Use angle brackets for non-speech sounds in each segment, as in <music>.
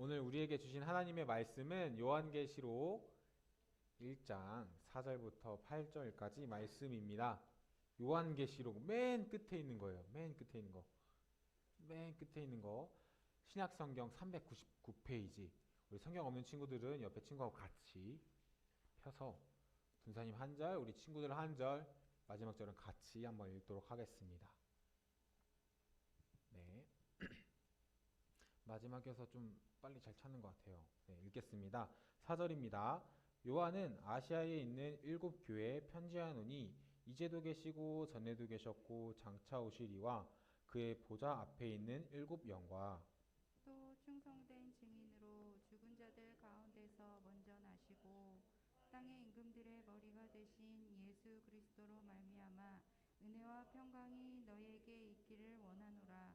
오늘 우리에게 주신 하나님의 말씀은 요한계시록 1장 4절부터 8절까지 말씀입니다. 요한계시록 맨 끝에 있는 거예요. 맨 끝에 있는 거. 맨 끝에 있는 거. 신약 성경 399페이지. 우리 성경 없는 친구들은 옆에 친구하고 같이 펴서 군사님 한 절, 우리 친구들 한 절, 마지막 절은 같이 한번 읽도록 하겠습니다. 네. 마지막에서 좀 빨리 잘 찾는 것 같아요. 네, 읽겠습니다. 4절입니다. 요한은 아시아에 있는 일곱 교회에 편지하노니 이제도 계시고 전에도 계셨고 장차 오시리와 그의 보좌 앞에 있는 일곱 영과 또 충성된 증인으로 죽은 자들 가운데서 먼저 나시고 땅의 임금들의 머리가 되신 예수 그리스도로 말미암아 은혜와 평강이 너희에게 있기를 원하노라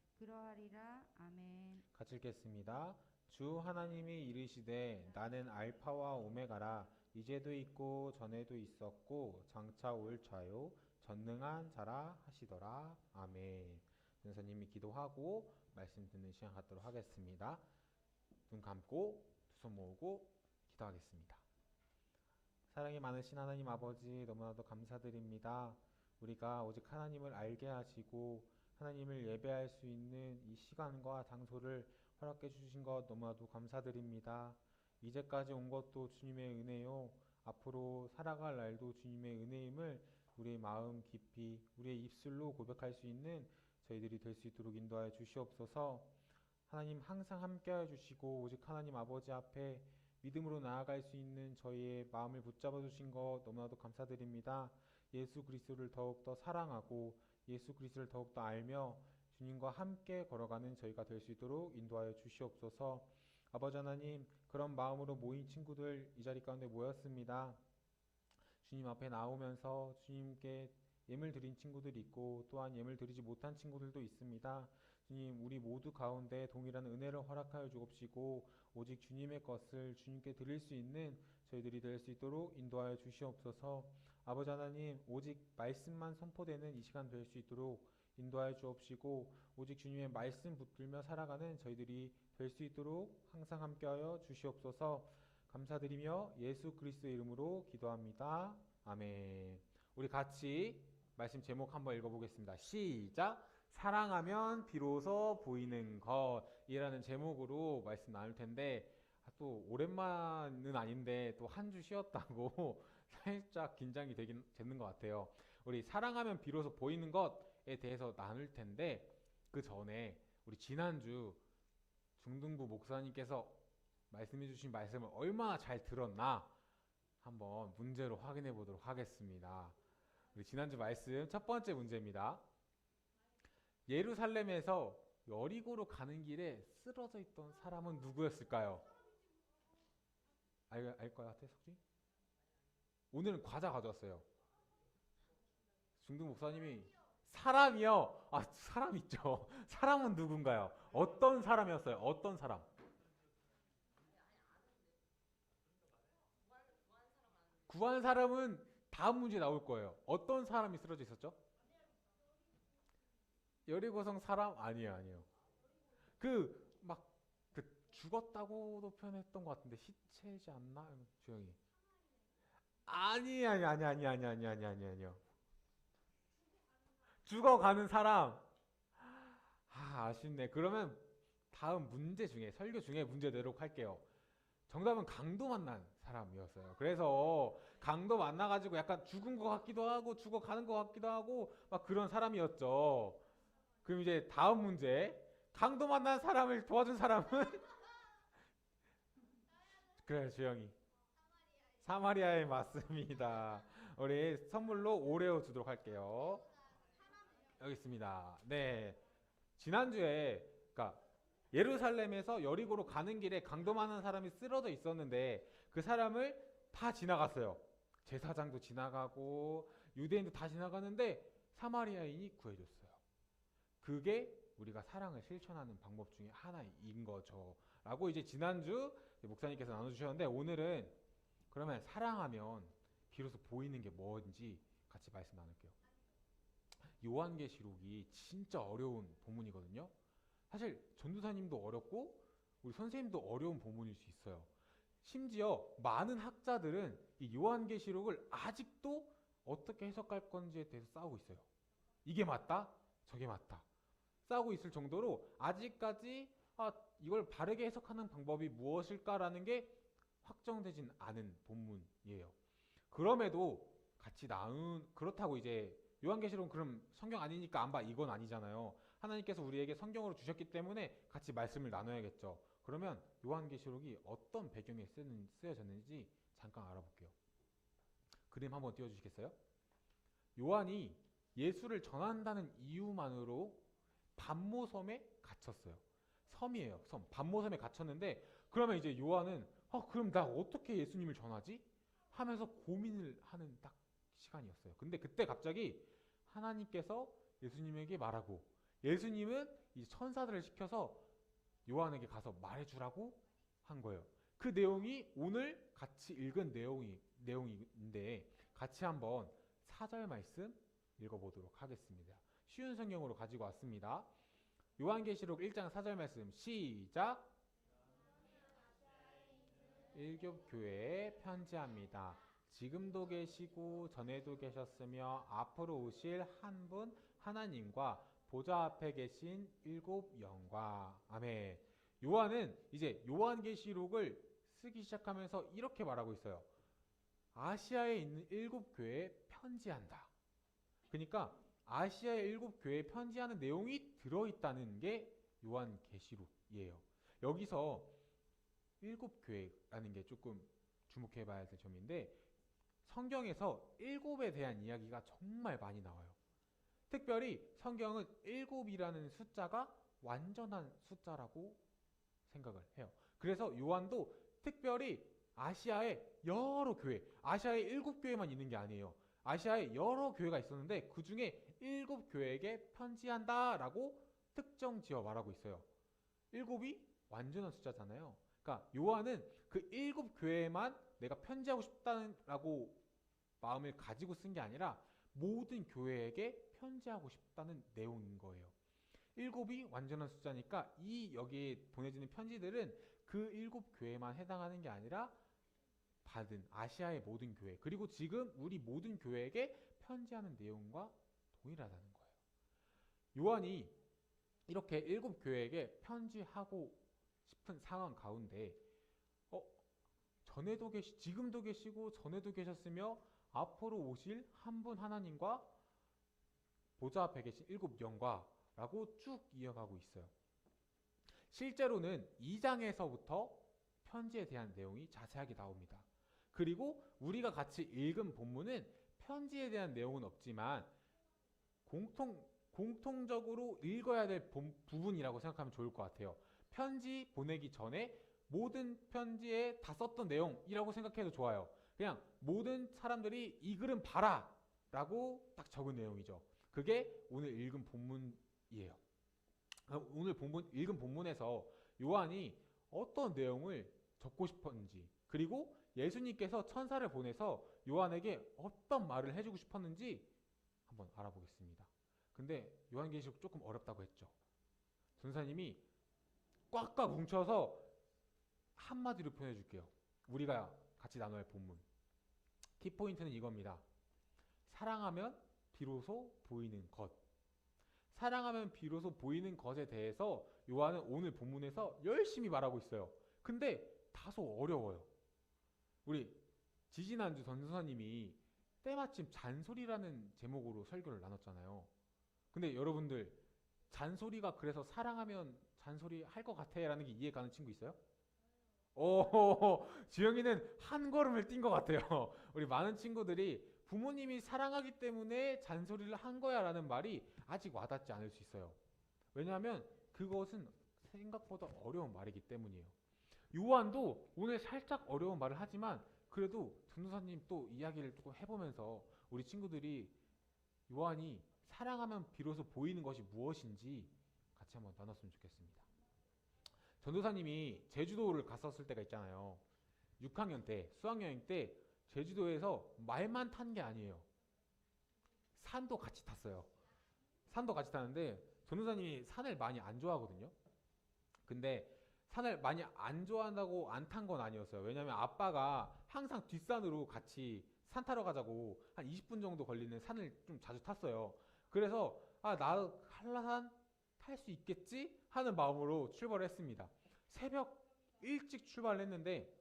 그러하리라 아멘 같이 읽겠습니다. 주 하나님이 이르시되 나는 알파와 오메가라 이제도 있고 전에도 있었고 장차 올 자요 전능한 자라 하시더라 아멘. 전사님이 기도하고 말씀 듣는 시간 갖도록 하겠습니다. 눈 감고 두 손 모으고 기도하겠습니다. 사랑이 많으신 하나님 아버지 너무나도 감사드립니다. 우리가 오직 하나님을 알게 하시고 하나님을 예배할 수 있는 이 시간과 장소를 허락해 주신 것 너무나도 감사드립니다. 이제까지 온 것도 주님의 은혜요. 앞으로 살아갈 날도 주님의 은혜임을 우리의 마음 깊이 우리의 입술로 고백할 수 있는 저희들이 될 수 있도록 인도하여 주시옵소서. 하나님 항상 함께하여 주시고 오직 하나님 아버지 앞에 믿음으로 나아갈 수 있는 저희의 마음을 붙잡아 주신 것 너무나도 감사드립니다. 예수 그리스도를 더욱더 사랑하고 예수 그리스도를 더욱더 알며 주님과 함께 걸어가는 저희가 될 수 있도록 인도하여 주시옵소서. 아버지 하나님, 그런 마음으로 모인 친구들 이 자리 가운데 모였습니다. 주님 앞에 나오면서 주님께 예물 드린 친구들이 있고 또한 예물 드리지 못한 친구들도 있습니다. 주님, 우리 모두 가운데 동일한 은혜를 허락하여 주옵시고 오직 주님의 것을 주님께 드릴 수 있는 저희들이 될 수 있도록 인도하여 주시옵소서. 아버지 하나님, 오직 말씀만 선포되는 이 시간 될 수 있도록 인도하여 주옵시고 오직 주님의 말씀 붙들며 살아가는 저희들이 될 수 있도록 항상 함께하여 주시옵소서. 감사드리며 예수 그리스도의 이름으로 기도합니다. 아멘. 우리 같이 말씀 제목 한번 읽어보겠습니다. 시작. 사랑하면 비로소 보이는 것이라는 제목으로 말씀 나눌 텐데 아, 또 오랜만은 아닌데 또 한 주 쉬었다고 살짝 긴장이 되긴 되는 것 같아요. 우리 사랑하면 비로소 보이는 것에 대해서 나눌 텐데 그 전에 우리 지난주 중등부 목사님께서 말씀해 주신 말씀을 얼마나 잘 들었나 한번 문제로 확인해 보도록 하겠습니다. 우리 지난주 말씀 첫 번째 문제입니다. 예루살렘에서 여리고로 가는 길에 쓰러져 있던 사람은 누구였을까요? 알, 알것 같아, 석진? 오늘은 과자 가져왔어요. 중등 목사님이 사람이요. 아, 사람 있죠. <laughs> 사람은 누군가요? 어떤 사람이었어요? 어떤 사람? 구한 사람은 다음 문제 나올 거예요. 어떤 사람이 쓰러져 있었죠? 여리고성 사람 아니에요, 아니에요. 그 막 그 죽었다고도 표현했던 것 같은데 시체지 않나? 주영이. 아니 아니 아니 아니 아니 아니 아니 아니 아니요. 죽어가는 사람. 아, 아쉽네. 그러면 다음 문제 중에 설교 중에 문제 내도록 할게요. 정답은 강도 만난 사람이었어요. 그래서 강도 만나가지고 약간 죽은 것 같기도 하고 죽어가는 것 같기도 하고 막 그런 사람이었죠. 그럼 이제 다음 문제. 강도 만난 사람을 도와준 사람은? <laughs> 그래, 주영이. 사마리아에 맞습니다. 우리 선물로 오레오 주도록 할게요. 여기 있습니다. 네. 지난주에, 그니까, 예루살렘에서 여리고로 가는 길에 강도 많은 사람이 쓰러져 있었는데 그 사람을 다 지나갔어요. 제사장도 지나가고 유대인도 다 지나가는데 사마리아인이 구해줬어요. 그게 우리가 사랑을 실천하는 방법 중에 하나인 거죠. 라고 이제 지난주 목사님께서 나눠주셨는데 오늘은 그러면 사랑하면 비로소 보이는 게 뭔지 같이 말씀 나눌게요. 요한계시록이 진짜 어려운 본문이거든요. 사실 전도사님도 어렵고 우리 선생님도 어려운 본문일 수 있어요. 심지어 많은 학자들은 이 요한계시록을 아직도 어떻게 해석할 건지에 대해서 싸우고 있어요. 이게 맞다? 저게 맞다. 싸우고 있을 정도로 아직까지 아, 이걸 바르게 해석하는 방법이 무엇일까라는 게 확정되진 않은 본문이에요. 그럼에도 같이 나눈 그렇다고 이제 요한계시록은 그럼 성경 아니니까 안 봐 이건 아니잖아요. 하나님께서 우리에게 성경으로 주셨기 때문에 같이 말씀을 나눠야겠죠. 그러면 요한계시록이 어떤 배경에 쓰는, 쓰여졌는지 잠깐 알아볼게요. 그림 한번 띄워주시겠어요? 요한이 예수를 전한다는 이유만으로 반모섬에 갇혔어요. 섬이에요. 섬. 반모섬에 갇혔는데 그러면 이제 요한은 아 그럼 나 어떻게 예수님을 전하지? 하면서 고민을 하는 딱 시간이었어요. 근데 그때 갑자기 하나님께서 예수님에게 말하고 예수님은 이 천사들을 시켜서 요한에게 가서 말해주라고 한 거예요. 그 내용이 오늘 같이 읽은 내용이 내용인데 같이 한번 사절 말씀 읽어보도록 하겠습니다. 쉬운 성경으로 가지고 왔습니다. 요한계시록 1장 4절 말씀 시작. 일곱 교회에 편지합니다. 지금도 계시고 전에도 계셨으며 앞으로 오실 한 분 하나님과 보좌 앞에 계신 일곱 영과 아멘. 요한은 이제 요한계시록을 쓰기 시작하면서 이렇게 말하고 있어요. 아시아에 있는 일곱 교회에 편지한다. 그러니까 아시아의 일곱 교회에 편지하는 내용이 들어있다는 게 요한계시록이에요. 여기서 일곱 교회라는 게 조금 주목해 봐야 될 점인데 성경에서 일곱에 대한 이야기가 정말 많이 나와요. 특별히 성경은 일곱이라는 숫자가 완전한 숫자라고 생각을 해요. 그래서 요한도 특별히 아시아의 여러 교회, 아시아의 일곱 교회만 있는 게 아니에요. 아시아에 여러 교회가 있었는데 그 중에 일곱 교회에게 편지한다라고 특정 지어 말하고 있어요. 일곱이 완전한 숫자잖아요. 그러니까 요한은 그 일곱 교회에만 내가 편지하고 싶다라고 마음을 가지고 쓴 게 아니라 모든 교회에게 편지하고 싶다는 내용인 거예요. 일곱이 완전한 숫자니까 이 여기에 보내지는 편지들은 그 일곱 교회만 해당하는 게 아니라 받은 아시아의 모든 교회 그리고 지금 우리 모든 교회에게 편지하는 내용과 동일하다는 거예요. 요한이 이렇게 일곱 교회에게 편지하고 싶은 상황 가운데 어 전에도 계시 지금도 계시고 전에도 계셨으며 앞으로 오실 한 분 하나님과 보좌 앞에 계신 일곱 영과라고 쭉 이어가고 있어요. 실제로는 2장에서부터 편지에 대한 내용이 자세하게 나옵니다. 그리고 우리가 같이 읽은 본문은 편지에 대한 내용은 없지만 공통 공통적으로 읽어야 될 본- 부분이라고 생각하면 좋을 것 같아요. 편지 보내기 전에 모든 편지에 다 썼던 내용이라고 생각해도 좋아요. 그냥 모든 사람들이 이 글은 봐라 라고 딱 적은 내용이죠. 그게 오늘 읽은 본문이에요. 오늘 본문 읽은 본문에서 요한이 어떤 내용을 적고 싶었는지 그리고 예수님께서 천사를 보내서 요한에게 어떤 말을 해주고 싶었는지 한번 알아보겠습니다. 근데 요한계시록 조금 어렵다고 했죠. 전사님이 꽉꽉 뭉쳐서 한마디로 표현해 줄게요. 우리가 같이 나눠야 할 본문. 키포인트는 이겁니다. 사랑하면 비로소 보이는 것. 사랑하면 비로소 보이는 것에 대해서 요한은 오늘 본문에서 열심히 말하고 있어요. 근데 다소 어려워요. 우리 지지난주 전도사님이 때마침 잔소리라는 제목으로 설교를 나눴잖아요. 근데 여러분들 잔소리가 그래서 사랑하면 잔소리 할 것 같아라는 게 이해 가는 친구 있어요? 오, 주영이는 한 걸음을 뛴 것 같아요. <laughs> 우리 많은 친구들이 부모님이 사랑하기 때문에 잔소리를 한 거야 라는 말이 아직 와닿지 않을 수 있어요. 왜냐하면 그것은 생각보다 어려운 말이기 때문이에요. 요한도 오늘 살짝 어려운 말을 하지만 그래도 전도사님 또 이야기를 조금 해보면서 우리 친구들이 요한이 사랑하면 비로소 보이는 것이 무엇인지 같이 한번 나눴으면 좋겠습니다. 전도사님이 제주도를 갔었을 때가 있잖아요. 6학년 때 수학여행 때 제주도에서 말만 탄 게 아니에요. 산도 같이 탔어요. 산도 같이 타는데 전도사님이 산을 많이 안 좋아하거든요. 근데 산을 많이 안 좋아한다고 안 탄 건 아니었어요. 왜냐면 아빠가 항상 뒷산으로 같이 산 타러 가자고 한 20분 정도 걸리는 산을 좀 자주 탔어요. 그래서 아, 나 한라산 탈 수 있겠지 하는 마음으로 출발을 했습니다. 새벽 일찍 출발을 했는데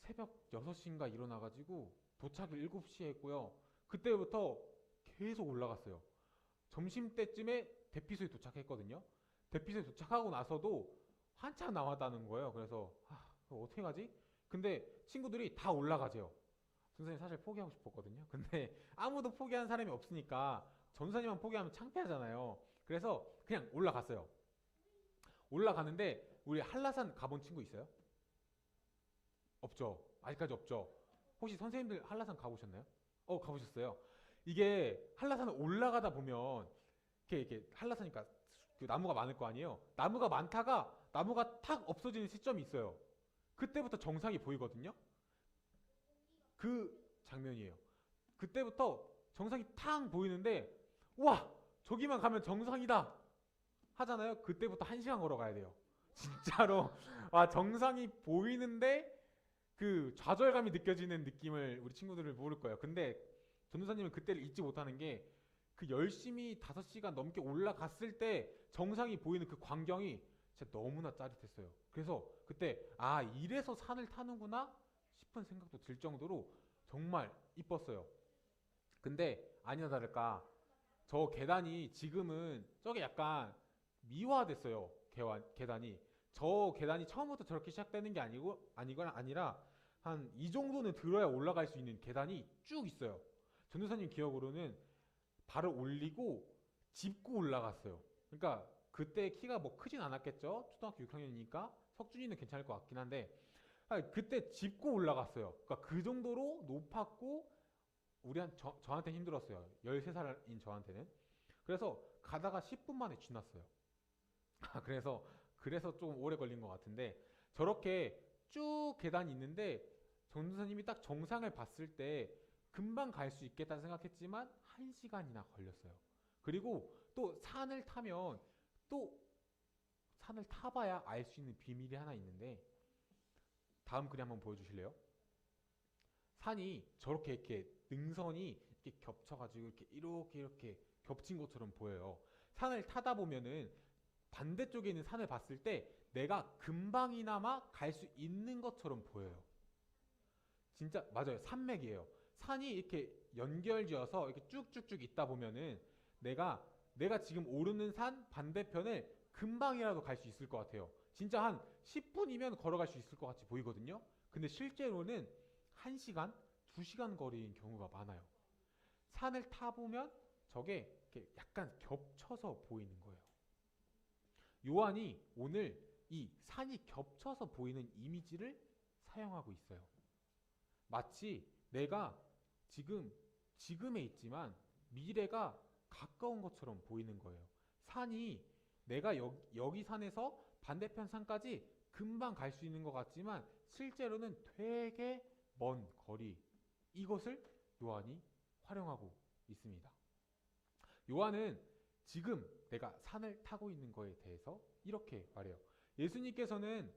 새벽 6시인가 일어나가지고 도착을 7시에 했고요. 그때부터 계속 올라갔어요. 점심때쯤에 대피소에 도착했거든요. 대피소에 도착하고 나서도 한참 남았다는 거예요. 그래서 아, 어떻게 가지? 근데 친구들이 다 올라가재요. 전사님 사실 포기하고 싶었거든요. 근데 아무도 포기한 사람이 없으니까 전사님만 포기하면 창피하잖아요. 그래서 그냥 올라갔어요. 올라가는데 우리 한라산 가본 친구 있어요? 없죠. 아직까지 없죠. 혹시 선생님들 한라산 가보셨나요? 어, 가보셨어요. 이게 한라산을 올라가다 보면 이렇게 이렇게 한라산이니까 그 나무가 많을 거 아니에요. 나무가 많다가 나무가 탁 없어지는 시점이 있어요. 그때부터 정상이 보이거든요. 그 장면이에요. 그때부터 정상이 탁 보이는데 와 저기만 가면 정상이다 하잖아요. 그때부터 한 시간 걸어가야 돼요. <laughs> 진짜로 아 정상이 보이는데 그 좌절감이 느껴지는 느낌을 우리 친구들을 모를 거예요. 근데 전도사님은 그때를 잊지 못하는 게 그 열심히 5시간 넘게 올라갔을 때 정상이 보이는 그 광경이 진짜 너무나 짜릿했어요. 그래서 그때 아 이래서 산을 타는구나 싶은 생각도 들 정도로 정말 이뻤어요. 근데 아니나 다를까 저 계단이 지금은 저게 약간 미화됐어요. 계단, 계단이 저 계단이 처음부터 저렇게 시작되는 게 아니고 아니거나 아니라 한 이 정도는 들어야 올라갈 수 있는 계단이 쭉 있어요. 전도사님 기억으로는 발을 올리고 짚고 올라갔어요. 그러니까 그때 키가 뭐 크진 않았겠죠. 초등학교 6학년이니까 석준이는 괜찮을 것 같긴 한데 아, 그때 짚고 올라갔어요. 그러니까 그 정도로 높았고 우리한 저, 저한테 힘들었어요. 13살인 저한테는. 그래서 가다가 10분 만에 쥐났어요. <laughs> 아, 그래서 그래서 좀 오래 걸린 것 같은데 저렇게 쭉 계단이 있는데 전도사님이 딱 정상을 봤을 때 금방 갈 수 있겠다 생각했지만 한 시간이나 걸렸어요. 그리고 또 산을 타면 또 산을 타봐야 알 수 있는 비밀이 하나 있는데 다음 그림 한번 보여주실래요? 산이 저렇게 이렇게 능선이 이렇게 겹쳐가지고 이렇게 이렇게 이렇게 겹친 것처럼 보여요. 산을 타다 보면은 반대쪽에 있는 산을 봤을 때 내가 금방이나마 갈 수 있는 것처럼 보여요. 진짜 맞아요. 산맥이에요. 산이 이렇게 연결지어서 이렇게 쭉쭉쭉 있다 보면은 내가 내가 지금 오르는 산 반대편을 금방이라도 갈 수 있을 것 같아요. 진짜 한 10분이면 걸어갈 수 있을 것 같이 보이거든요. 근데 실제로는 1시간, 2시간 거리인 경우가 많아요. 산을 타보면 저게 약간 겹쳐서 보이는 거예요. 요한이 오늘 이 산이 겹쳐서 보이는 이미지를 사용하고 있어요. 마치 내가 지금 지금에 있지만 미래가 가까운 것처럼 보이는 거예요. 산이 내가 여기, 여기 산에서 반대편 산까지 금방 갈 수 있는 것 같지만 실제로는 되게 먼 거리 이것을 요한이 활용하고 있습니다. 요한은 지금 내가 산을 타고 있는 거에 대해서 이렇게 말해요. 예수님께서는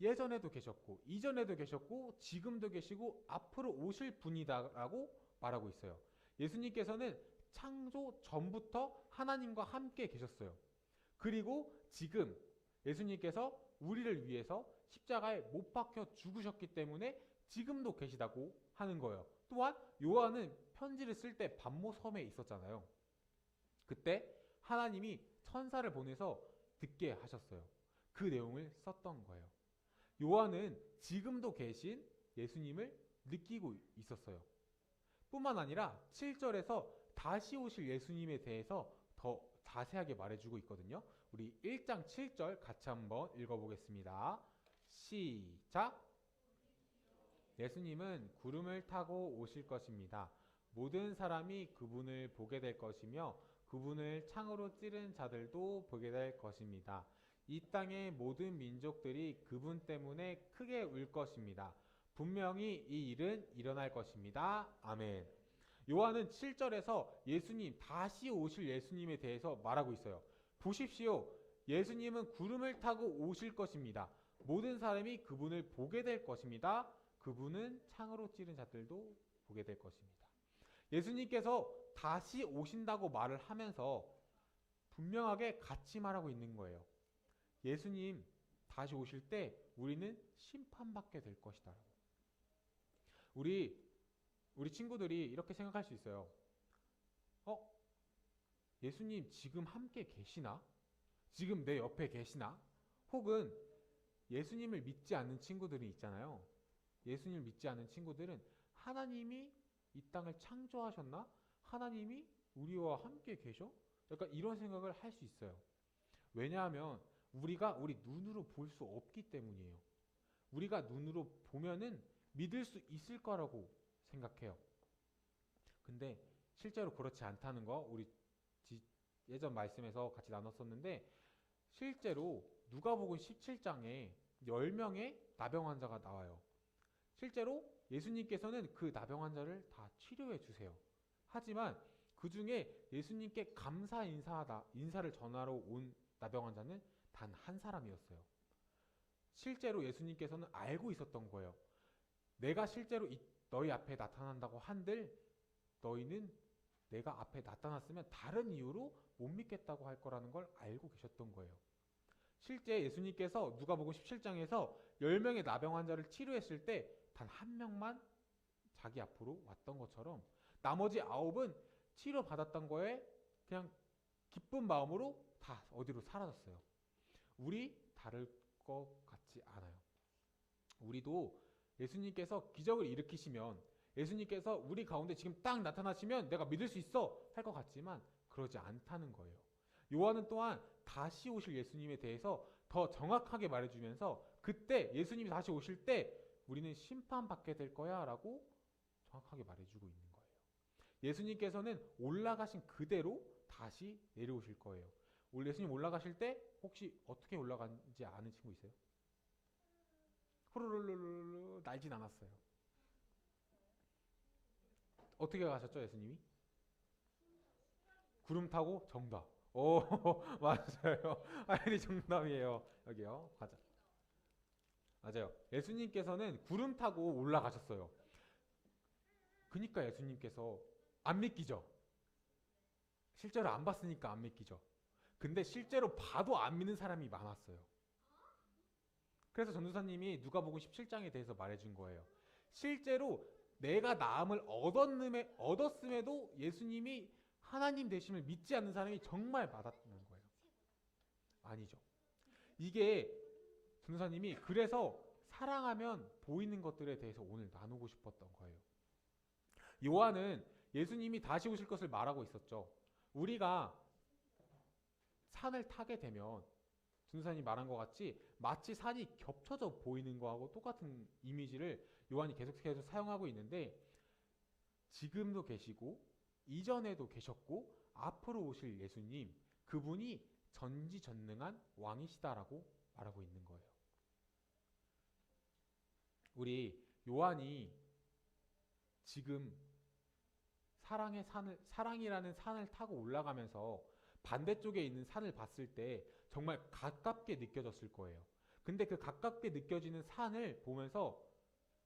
예전에도 계셨고 이전에도 계셨고 지금도 계시고 앞으로 오실 분이다라고 말하고 있어요. 예수님께서는 창조 전부터 하나님과 함께 계셨어요. 그리고 지금 예수님께서 우리를 위해서 십자가에 못 박혀 죽으셨기 때문에 지금도 계시다고 하는 거예요. 또한 요한은 편지를 쓸 때 반모 섬에 있었잖아요. 그때 하나님이 천사를 보내서 듣게 하셨어요. 그 내용을 썼던 거예요. 요한은 지금도 계신 예수님을 느끼고 있었어요. 뿐만 아니라 7절에서 다시 오실 예수님에 대해서 더 자세하게 말해주고 있거든요. 우리 1장 7절 같이 한번 읽어보겠습니다. 시작. 예수님은 구름을 타고 오실 것입니다. 모든 사람이 그분을 보게 될 것이며 그분을 창으로 찌른 자들도 보게 될 것입니다. 이 땅의 모든 민족들이 그분 때문에 크게 울 것입니다. 분명히 이 일은 일어날 것입니다. 아멘. 요한은 7절에서 예수님, 다시 오실 예수님에 대해서 말하고 있어요. 보십시오. 예수님은 구름을 타고 오실 것입니다. 모든 사람이 그분을 보게 될 것입니다. 그분은 창으로 찌른 자들도 보게 될 것입니다. 예수님께서 다시 오신다고 말을 하면서 분명하게 같이 말하고 있는 거예요. 예수님 다시 오실 때 우리는 심판받게 될 것이다. 우리 우리 친구들이 이렇게 생각할 수 있어요. 어? 예수님 지금 함께 계시나? 지금 내 옆에 계시나? 혹은 예수님을 믿지 않는 친구들이 있잖아요. 예수님을 믿지 않는 친구들은 하나님이 이 땅을 창조하셨나? 하나님이 우리와 함께 계셔? 약간 이런 생각을 할 수 있어요. 왜냐하면 우리가 우리 눈으로 볼 수 없기 때문이에요. 우리가 눈으로 보면은 믿을 수 있을 거라고 생각해요. 근데 실제로 그렇지 않다는 거 우리 지- 예전 말씀에서 같이 나눴었는데 실제로 누가복음 17장에 10명의 나병 환자가 나와요. 실제로 예수님께서는 그 나병 환자를 다 치료해 주세요. 하지만 그 중에 예수님께 감사 인사하다 인사를 전하러 온 나병 환자는 단 한 사람이었어요. 실제로 예수님께서는 알고 있었던 거예요. 내가 실제로 이- 너희 앞에 나타난다고 한들 너희는 내가 앞에 나타났으면 다른 이유로 못 믿겠다고 할 거라는 걸 알고 계셨던 거예요. 실제 예수님께서 누가복음 17장에서 10명의 나병 환자를 치료했을 때 단 한 명만 자기 앞으로 왔던 것처럼 나머지 아홉은 치료 받았던 거에 그냥 기쁜 마음으로 다 어디로 사라졌어요. 우리 다를 것 같지 않아요. 우리도 예수님께서 기적을 일으키시면 예수님께서 우리 가운데 지금 딱 나타나시면 내가 믿을 수 있어 할 것 같지만 그러지 않다는 거예요. 요한은 또한 다시 오실 예수님에 대해서 더 정확하게 말해주면서 그때 예수님이 다시 오실 때 우리는 심판받게 될 거야 라고 정확하게 말해주고 있는 거예요. 예수님께서는 올라가신 그대로 다시 내려오실 거예요. 올 예수님 올라가실 때 혹시 어떻게 올라간지 아는 친구 있어요? 후루루루루 날진 않았어요. 어떻게 가셨죠, 예수님이? 구름 타고 정답. 오, <laughs> 맞아요. <laughs> 아이디 정답이에요. 여기요. 가자. 맞아요. 예수님께서는 구름 타고 올라가셨어요. 그니까 예수님께서 안 믿기죠. 실제로 안 봤으니까 안 믿기죠. 근데 실제로 봐도 안 믿는 사람이 많았어요. 그래서 전도사님이 누가복음 17장에 대해서 말해준 거예요. 실제로 내가 나음을 얻었음에, 얻었음에도 예수님이 하나님 되심을 믿지 않는 사람이 정말 많았다는 거예요. 아니죠. 이게 전도사님이 그래서 사랑하면 보이는 것들에 대해서 오늘 나누고 싶었던 거예요. 요한은 예수님이 다시 오실 것을 말하고 있었죠. 우리가 산을 타게 되면 준사님 말한 것 같이 마치 산이 겹쳐져 보이는 거하고 똑같은 이미지를 요한이 계속해서 사용하고 있는데 지금도 계시고 이전에도 계셨고 앞으로 오실 예수님 그분이 전지전능한 왕이시다라고 말하고 있는 거예요. 우리 요한이 지금 사랑의 산을 사랑이라는 산을 타고 올라가면서 반대쪽에 있는 산을 봤을 때 정말 가깝게 느껴졌을 거예요. 근데 그 가깝게 느껴지는 산을 보면서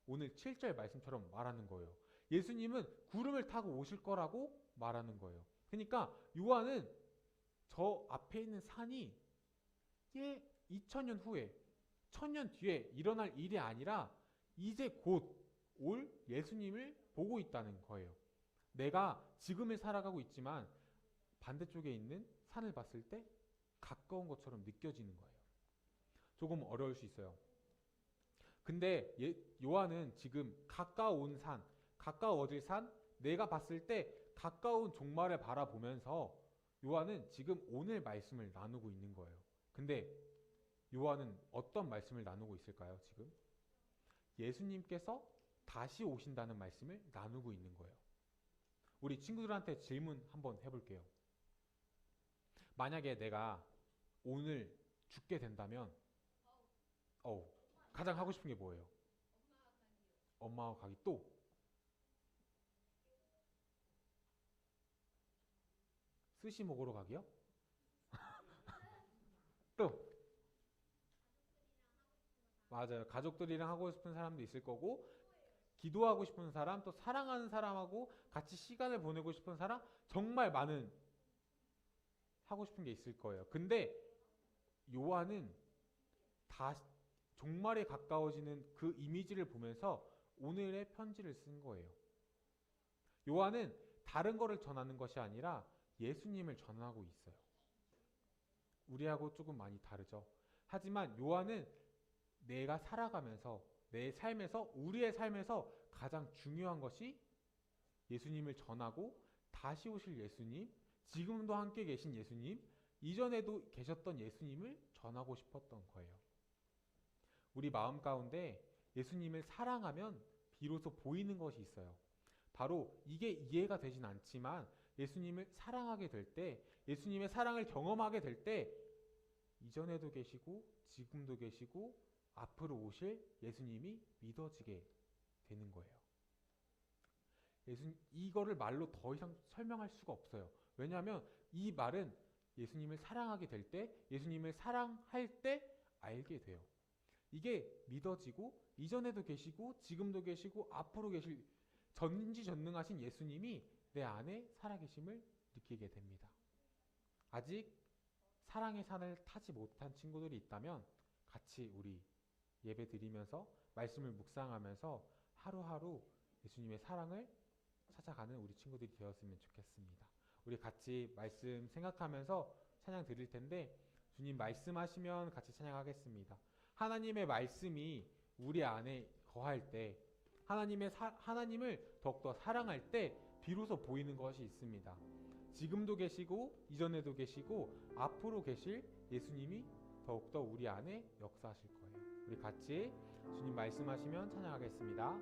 오늘 7절 말씀처럼 말하는 거예요. 예수님은 구름을 타고 오실 거라고 말하는 거예요. 그러니까 요한은 저 앞에 있는 산이 예 2000년 후에 1000년 뒤에 일어날 일이 아니라 이제 곧 올 예수님을 보고 있다는 거예요. 내가 지금을 살아가고 있지만 반대쪽에 있는 산을 봤을 때 가까운 것처럼 느껴지는 거예요. 조금 어려울 수 있어요. 근데 예, 요한은 지금 가까운 산, 가까워질 산, 내가 봤을 때 가까운 종말을 바라보면서 요한은 지금 오늘 말씀을 나누고 있는 거예요. 근데 요한은 어떤 말씀을 나누고 있을까요, 지금? 예수님께서 다시 오신다는 말씀을 나누고 있는 거예요. 우리 친구들한테 질문 한번 해볼게요. 만약에 내가 오늘 죽게 된다면, 어우, 가장 하고 싶은 게 뭐예요? 엄마와 가기 또 스시 먹으러 가기요? <laughs> 또 맞아요. 가족들이랑 하고 싶은 사람도 있을 거고 기도하고 싶은 사람, 또 사랑하는 사람하고 같이 시간을 보내고 싶은 사람 정말 많은 하고 싶은 게 있을 거예요. 근데 요한은 다 종말에 가까워지는 그 이미지를 보면서 오늘의 편지를 쓴 거예요. 요한은 다른 거를 전하는 것이 아니라 예수님을 전하고 있어요. 우리하고 조금 많이 다르죠. 하지만 요한은 내가 살아가면서 내 삶에서 우리의 삶에서 가장 중요한 것이 예수님을 전하고 다시 오실 예수님, 지금도 함께 계신 예수님, 이전에도 계셨던 예수님을 전하고 싶었던 거예요. 우리 마음 가운데 예수님을 사랑하면 비로소 보이는 것이 있어요. 바로 이게 이해가 되진 않지만 예수님을 사랑하게 될 때, 예수님의 사랑을 경험하게 될 때, 이전에도 계시고, 지금도 계시고, 앞으로 오실 예수님이 믿어지게 되는 거예요. 예수, 이거를 말로 더 이상 설명할 수가 없어요. 왜냐하면 이 말은 예수님을 사랑하게 될 때, 예수님을 사랑할 때 알게 돼요. 이게 믿어지고, 이전에도 계시고, 지금도 계시고, 앞으로 계실 전지전능하신 예수님이 내 안에 살아계심을 느끼게 됩니다. 아직 사랑의 산을 타지 못한 친구들이 있다면 같이 우리 예배 드리면서 말씀을 묵상하면서 하루하루 예수님의 사랑을 찾아가는 우리 친구들이 되었으면 좋겠습니다. 우리 같이 말씀 생각하면서 찬양 드릴 텐데 주님 말씀하시면 같이 찬양하겠습니다. 하나님의 말씀이 우리 안에 거할 때 하나님의 사, 하나님을 더욱더 사랑할 때 비로소 보이는 것이 있습니다. 지금도 계시고 이전에도 계시고 앞으로 계실 예수님이 더욱더 우리 안에 역사하실 거예요. 우리 같이 주님 말씀하시면 찬양하겠습니다.